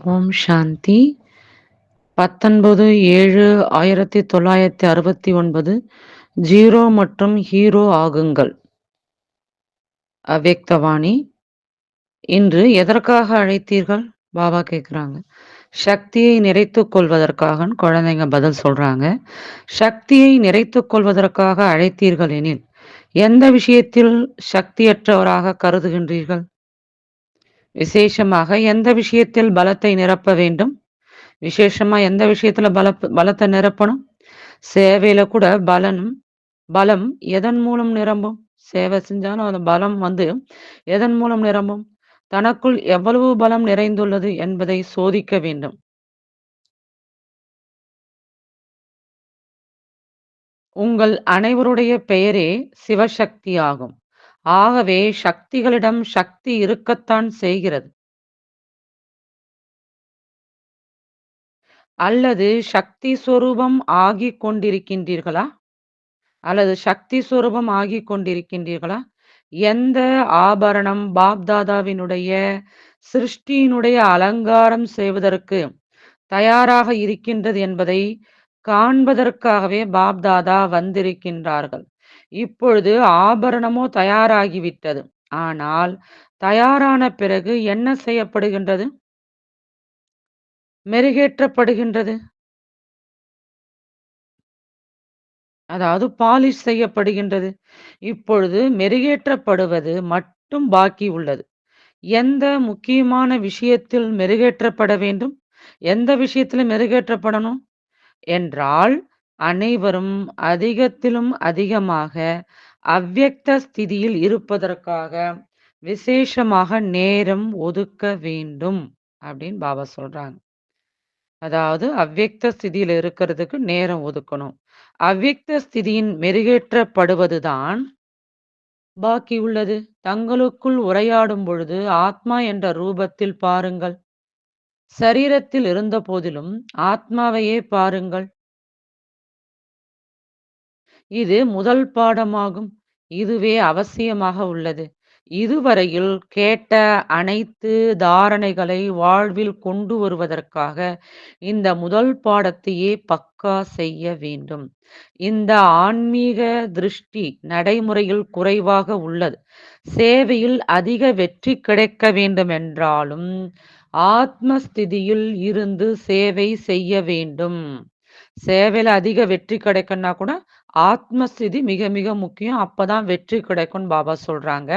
ஓம் சாந்தி 19/7/1969 zero மற்றும் hero ஆகுங்கள். அவ்யக்தவாணி இன்று எதற்காக அழைத்தீர்கள்? பாபா கேக்குறாங்க. சக்தியை நிறைத்துக் கொள்வதற்காக குழந்தைங்க பதில் சொல்றாங்க. சக்தியை நிறைத்துக் கொள்வதற்காக அழைத்தீர்கள் எனில், எந்த விஷயத்தில் சக்தியற்றவராக கருதுகின்றீர்கள்? விசேஷமாக எந்த விஷயத்தில் பலத்தை நிரப்ப வேண்டும்? விசேஷமா எந்த விஷயத்துல பலப் பலத்தை நிரப்பணும்? சேவையில கூட பலனும் பலம் எதன் மூலம் நிரம்பும்? சேவை செஞ்சாலும் அந்த பலம் வந்து எதன் மூலம் நிரம்பும்? தனக்குள் எவ்வளவு பலம் நிறைந்துள்ளது என்பதை சோதிக்க வேண்டும். உங்கள் அனைவருடைய பெயரே சிவசக்தி ஆகும். ஆகவே சக்திகளிடம் சக்தி இருக்கத்தான் செய்கிறது. அல்லது சக்தி சொரூபம் ஆகிக் கொண்டிருக்கின்றீர்களா? அல்லது சக்தி சொரூபம் ஆகிக் கொண்டிருக்கின்றீர்களா? எந்த ஆபரணம் பாப்தாதாவினுடைய சிருஷ்டியினுடைய அலங்காரம் செய்வதற்கு தயாராக இருக்கின்றது என்பதை காண்பதற்காகவே பாப்தாதா வந்திருக்கின்றார்கள். இப்பொழுது ஆபரணமோ தயாராகிவிட்டது. ஆனால் தயாரான பிறகு என்ன செய்யப்படுகின்றது? மெருகேற்றப்படுகின்றது. அதாவது பாலிஷ் செய்யப்படுகின்றது. இப்பொழுது மெருகேற்றப்படுவது மட்டும் பாக்கி உள்ளது. எந்த முக்கியமான விஷயத்தில் மெருகேற்றப்பட வேண்டும்? எந்த விஷயத்தில் மெருகேற்றப்படணும்? என்றால், அனைவரும் அதிகத்திலும் அதிகமாக அவ்வக்த ஸ்திதியில் இருப்பதற்காக விசேஷமாக நேரம் ஒதுக்க வேண்டும். அப்படின்னு பாபா சொல்றாங்க. அதாவது அவ்யக்த ஸ்திதியில இருக்கிறதுக்கு நேரம் ஒதுக்கணும். அவ்யக்த ஸ்திதியின் மெருகேற்றப்படுவதுதான் பாக்கி உள்ளது. தங்களுக்குள் உரையாடும் பொழுது ஆத்மா என்ற ரூபத்தில் பாருங்கள். சரீரத்தில் இருந்தபோதிலும் ஆத்மாவையே பாருங்கள். இது முதல் பாடமாகும். இதுவே அவசியமாக உள்ளது. இதுவரையில் கேட்ட அனைத்து தாரணைகளை வாழ்வில் கொண்டு வருவதற்காக இந்த முதல் பாடத்தையே பக்கா செய்ய வேண்டும். இந்த ஆன்மீக திருஷ்டி நடைமுறையில் குறைவாக உள்ளது. சேவையில் அதிக வெற்றி கிடைக்க வேண்டுமென்றாலும், ஆத்மஸ்திதியில் இருந்து சேவை செய்ய வேண்டும். சேவையில அதிக வெற்றி கிடைக்கும்னா கூட ஆத்மஸ்திதி மிக மிக முக்கியம். அப்பதான் வெற்றி கிடைக்கும்னு பாபா சொல்றாங்க.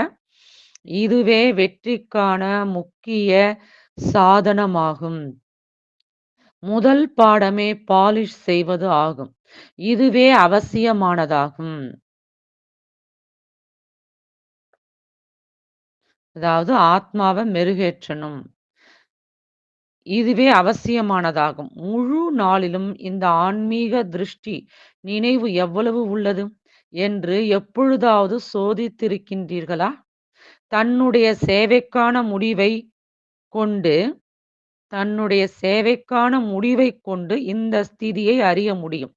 இதுவே வெற்றிக்கான முக்கிய சாதனமாகும். முதல் பாடமே பாலிஷ் செய்வது ஆகும். இதுவே அவசியமானதாகும். அதாவது ஆத்மாவை மெருகேற்றணும். இதுவே அவசியமானதாகும். முழு நாளிலும் இந்த ஆன்மீக திருஷ்டி நினைவு எவ்வளவு உள்ளது என்று எப்பொழுதாவது சோதித்திருக்கின்றீர்களா? தன்னுடைய சேவைக்கான முடிவை கொண்டு தன்னுடைய சேவைக்கான முடிவைக் கொண்டு இந்த ஸ்திதியை அறிய முடியும்.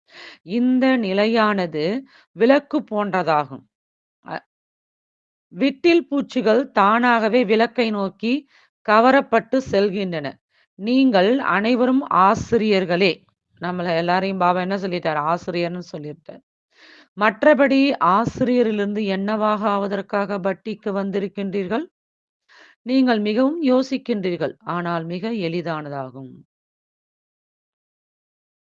இந்த நிலையானது விளக்கு போன்றதாகும். விட்டில் பூச்சிகள் தானாகவே விளக்கை நோக்கி கவரப்பட்டு செல்கின்றன. நீங்கள் அனைவரும் ஆசிரியர்களே. நம்மள எல்லாரையும் பாபா என்ன சொல்லிட்டார் ஆசிரியர்னு சொல்லிட்டார். மற்றபடி ஆசிரியரிலிருந்து என்னவாக ஆவதற்காக பட்டிக்கு வந்திருக்கின்றீர்கள்? நீங்கள் மிகவும் யோசிக்கின்றீர்கள். ஆனால் மிக எளிதானதாகும்.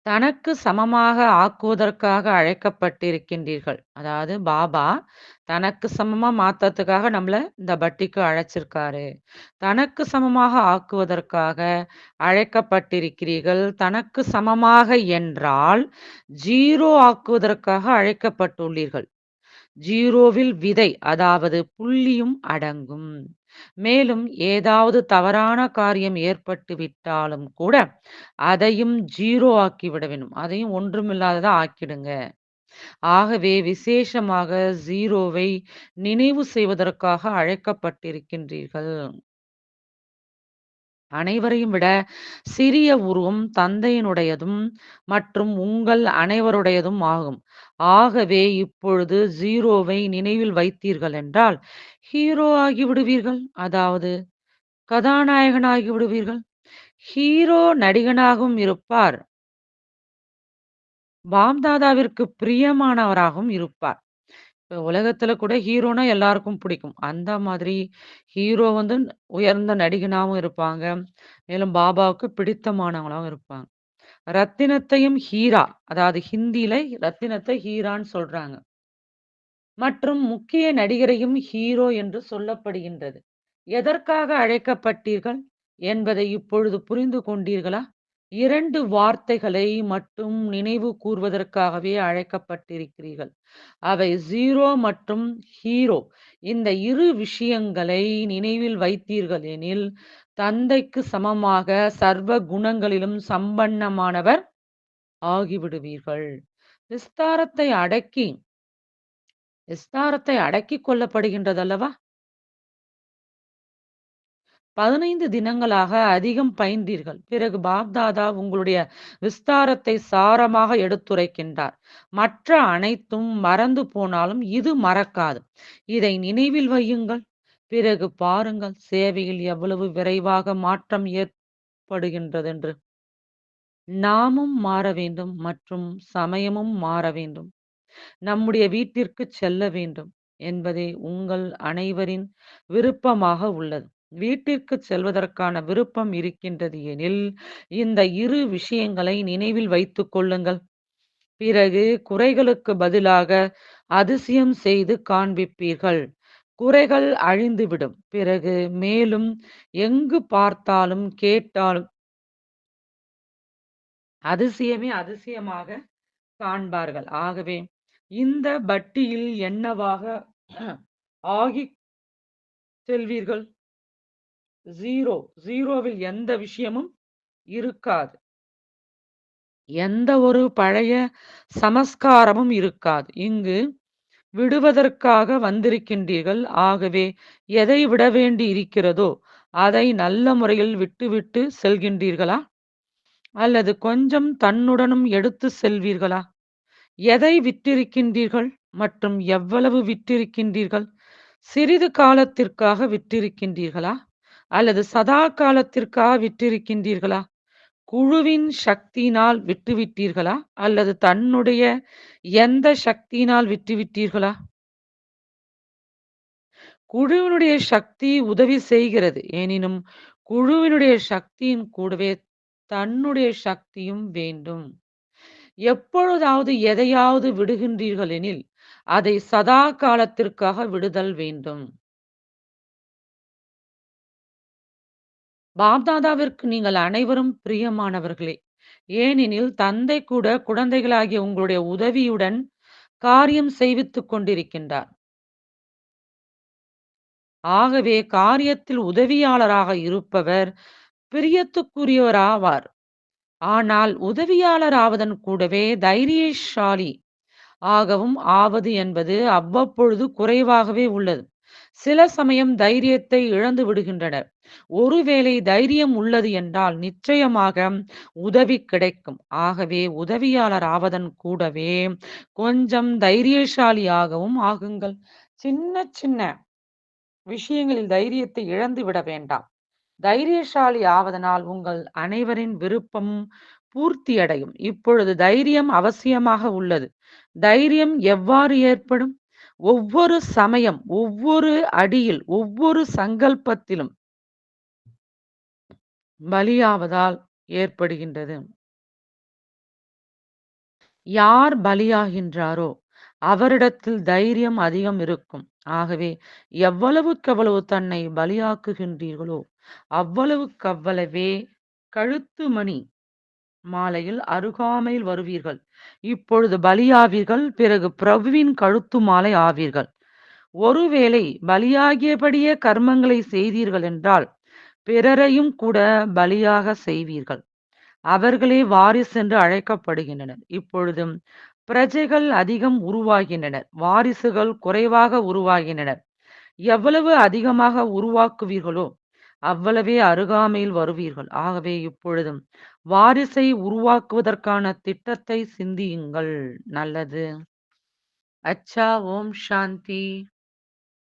தனக்கு சமமாக ஆக்குவதற்காக அழைக்கப்பட்டிருக்கின்றீர்கள். அதாவது பாபா தனக்கு சமமா மாத்தத்துக்காக நம்மள இந்த பட்டிக்கு அழைச்சிருக்காரு. தனக்கு சமமாக ஆக்குவதற்காக அழைக்கப்பட்டிருக்கிறீர்கள். தனக்கு சமமாக என்றால், ஜீரோ ஆக்குவதற்காக அழைக்கப்பட்டுள்ளீர்கள். ஜீரோவில் விதை அதாவது புள்ளியும் அடங்கும். மேலும் ஏதாவது தவறான காரியம் ஏற்பட்டு விட்டாலும் கூட, அதையும் ஜீரோ ஆக்கிவிட வேண்டும். அதையும் ஒன்றுமில்லாததா ஆக்கிடுங்க. ஆகவே விசேஷமாக ஜீரோவை நினைவு செய்வதற்காக அழைக்கப்பட்டிருக்கின்றீர்கள். அனைவரையும் விட சிறிய உருவம் தந்தையினுடையதும் மற்றும் உங்கள் அனைவருடையதும் ஆகும். ஆகவே இப்பொழுது ஜீரோவை நினைவில் வைத்தீர்கள் என்றால், ஹீரோ ஆகி விடுவீர்கள் அதாவது கதாநாயகனாகி விடுவீர்கள். ஹீரோ நடிகனாகவும் இருப்பார். பாம்தாதாவிற்கு பிரியமானவராகவும் இருப்பார். இப்ப உலகத்துல கூட ஹீரோனா எல்லாருக்கும் பிடிக்கும். அந்த மாதிரி ஹீரோ வந்து உயர்ந்த நடிகனாவும் இருப்பாங்க. மேலும் பாபாவுக்கு பிடித்தமானவங்களாவும் இருப்பாங்க. ரத்தினத்தையும் ஹீரா, அதாவது ஹிந்தியில ரத்தினத்தை ஹீரான்னு சொல்றாங்க. மற்றும் முக்கிய நடிகரையும் ஹீரோ என்று சொல்லப்படுகின்றது. எதற்காக அழைக்கப்பட்டீர்கள் என்பதை இப்பொழுது புரிந்து கொண்டீர்களா? 2 வார்த்தைகளை மட்டும் நினைவு கூர்வதற்காகவே அழைக்கப்பட்டிருக்கிறீர்கள். அவை 0 மற்றும் ஹீரோ. இந்த இரு விஷயங்களை நினைவில் வைத்தீர்கள் எனில், தந்தைக்கு சமமாக சர்வ குணங்களிலும் சம்பன்னமானவர் ஆகிவிடுவீர்கள். விஸ்தாரத்தை அடக்கி விஸ்தாரத்தை அடக்கிக் கொள்ளப்படுகின்றதல்லவா? 15 தினங்களாக அதிகம் பயின்றீர்கள். பிறகு பாப்தாதா உங்களுடைய விஸ்தாரத்தை சாரமாக எடுத்துரைக்கின்றார். மற்ற அனைத்தும் மறந்து போனாலும் இது மறக்காது. இதை நினைவில் வையுங்கள். பிறகு பாருங்கள் சேவையில் எவ்வளவு விரைவாக மாற்றம் ஏற்படுகின்றதென்று. நாமும் மாற வேண்டும் மற்றும் சமயமும் மாற வேண்டும். நம்முடைய வீட்டிற்குச் செல்ல வேண்டும் என்பதே உங்கள் அனைவரின் விருப்பமாக உள்ளது. வீட்டிற்கு செல்வதற்கான விருப்பம் இருக்கின்றது எனில், இந்த இரு விஷயங்களை நினைவில் வைத்துக் கொள்ளுங்கள். பிறகு குறைகளுக்கு பதிலாக அதிசயம் செய்து காண்பிப்பீர்கள். குறைகள் அழிந்துவிடும். பிறகு மேலும் எங்கு பார்த்தாலும், கேட்டாலும் அதிசயமே அதிசயமாக காண்பார்கள். ஆகவே இந்த பட்டியில் என்னவாக ஆகி செல்வீர்கள்? 0 0வில் எந்த விஷயமும் இருக்காது. எந்த ஒரு பழைய சமஸ்காரமும் இருக்காது. இங்கு விடுவதற்காக வந்திருக்கின்றீர்கள். ஆகவே எதை விட வேண்டி இருக்கிறதோ, அதை நல்ல முறையில் விட்டுவிட்டு செல்கின்றீர்களா? அல்லது கொஞ்சம் தன்னுடனும் எடுத்து செல்வீர்களா? எதை விட்டிருக்கின்றீர்கள் மற்றும் எவ்வளவு விட்டிருக்கின்றீர்கள்? சிறிது காலத்திற்காக விட்டிருக்கின்றீர்களா? அல்லது சதா காலத்திற்காக விட்டிருக்கின்றீர்களா? குழுவின் சக்தியினால் விட்டுவிட்டீர்களா? அல்லது தன்னுடைய எந்த சக்தியினால் விட்டுவிட்டீர்களா? குழுவினுடைய சக்தி உதவி செய்கிறது. எனினும் குழுவினுடைய சக்தியின் கூடவே தன்னுடைய சக்தியும் வேண்டும். எப்பொழுதாவது எதையாவது விடுகின்றீர்களெனில், அதை சதா காலத்திற்காக விடுதல் வேண்டும். பாப்தாதாவிற்கு நீங்கள் அனைவரும் பிரியமானவர்களே. ஏனெனில் தந்தை கூட குழந்தைகளாகிய உங்களுடைய உதவியுடன் காரியம் செய்வித்துக் கொண்டிருக்கின்றார். ஆகவே காரியத்தில் உதவியாளராக இருப்பவர் பிரியத்துக்குரியவராவார். ஆனால் உதவியாளர் ஆவதன் கூடவே தைரியசாலி ஆகவும் ஆவது என்பது அவ்வப்பொழுது குறைவாகவே உள்ளது. சில சமயம் தைரியத்தை இழந்து விடுகின்றனர். ஒருவேளை தைரியம் உள்ளது என்றால் நிச்சயமாக உதவி கிடைக்கும். ஆகவே உதவியாளர் ஆவதன் கூடவே கொஞ்சம் தைரியசாலியாகவும் ஆகுங்கள். சின்ன சின்ன விஷயங்களில் தைரியத்தை இழந்து விட வேண்டாம். தைரியசாலி ஆவதனால் உங்கள் அனைவரின் விருப்பமும் பூர்த்தியடையும். இப்பொழுது தைரியம் அவசியமாக உள்ளது. தைரியம் எவ்வாறு ஏற்படும்? ஒவ்வொரு சமயம், ஒவ்வொரு அடியில், ஒவ்வொரு சங்கல்பத்திலும் பலியாவதால் ஏற்படுகின்றது. யார் பலியாகின்றாரோ, அவரிடத்தில் தைரியம் அதிகம் இருக்கும். ஆகவே எவ்வளவுக்கெவ்வளவு தன்னை பலியாக்குகின்றீர்களோ, அவ்வளவுக்கவ்வளவே கழுத்து மணி மாலையில் அருகாமையில் வருவீர்கள். இப்பொழுது பலியாவீர்கள். பிறகு பிரபுவின் கழுத்து மாலை ஆவீர்கள். ஒருவேளை பலியாகியபடியே கர்மங்களை செய்தீர்கள் என்றால், பிறரையும் கூட பலியாக செய்வீர்கள். அவர்களே வாரிசு என்று அழைக்கப்படுகின்றனர். இப்பொழுதும் பிரஜைகள் அதிகம் உருவாகின்றனர். வாரிசுகள் குறைவாக உருவாகின்றனர். எவ்வளவு அதிகமாக உருவாக்குவீர்களோ, அவ்வளவே அருகாமையில் வருவீர்கள். ஆகவே இப்பொழுதும் வாரிசை உருவாக்குவதற்கான திட்டத்தை சிந்தியுங்கள். நல்லது. அச்சா ஓம் சாந்தி.